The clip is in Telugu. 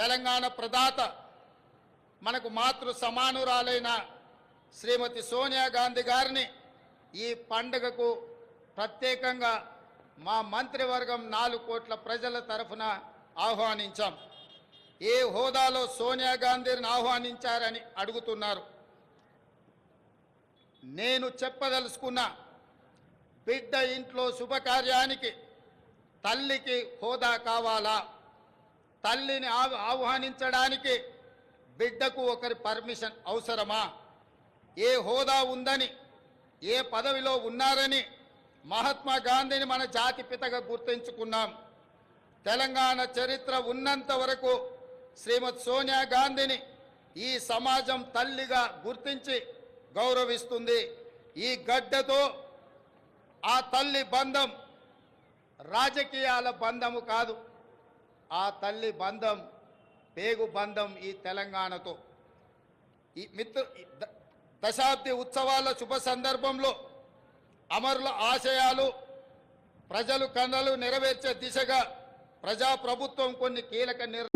తెలంగాణ ప్రదాత మనకు మాతృ సమానురాలైన శ్రీమతి సోనియా గాంధీ గారిని ఈ పండుగకు ప్రత్యేకంగా మా మంత్రివర్గం నాలుగు కోట్ల ప్రజల తరఫున ఆహ్వానించాం. ఏ హోదాలో సోనియా గాంధీని ఆహ్వానించారని అడుగుతున్నారు. నేను చెప్పదలుచుకున్న బిడ్డ ఇంట్లో శుభకార్యానికి తల్లికి హోదా కావాలా? తల్లిని ఆహ్వానించడానికి బిడ్డకు ఒకరి పర్మిషన్ అవసరమా? ఏ హోదా ఉందని ఏ పదవిలో ఉన్నారని మహాత్మా గాంధీని మన జాతి పితగా గుర్తించుకున్నాం. తెలంగాణ చరిత్ర ఉన్నంత వరకు శ్రీమతి సోనియా గాంధీని ఈ సమాజం తల్లిగా గుర్తించి గౌరవిస్తుంది. ఈ గడ్డతో ఆ తల్లి బంధం రాజకీయాల బంధము కాదు. ఆ తల్లి బంధం పేగు బంధం ఈ తెలంగాణతో. ఈ మిత్ర ద- దశాబ్ది ఉత్సవాల శుభ సందర్భంలో అమరుల ఆశయాలు ప్రజలు కన్నలు నెరవేర్చే దిశగా ప్రజాప్రభుత్వం కొన్ని కీలక నిర్ణయం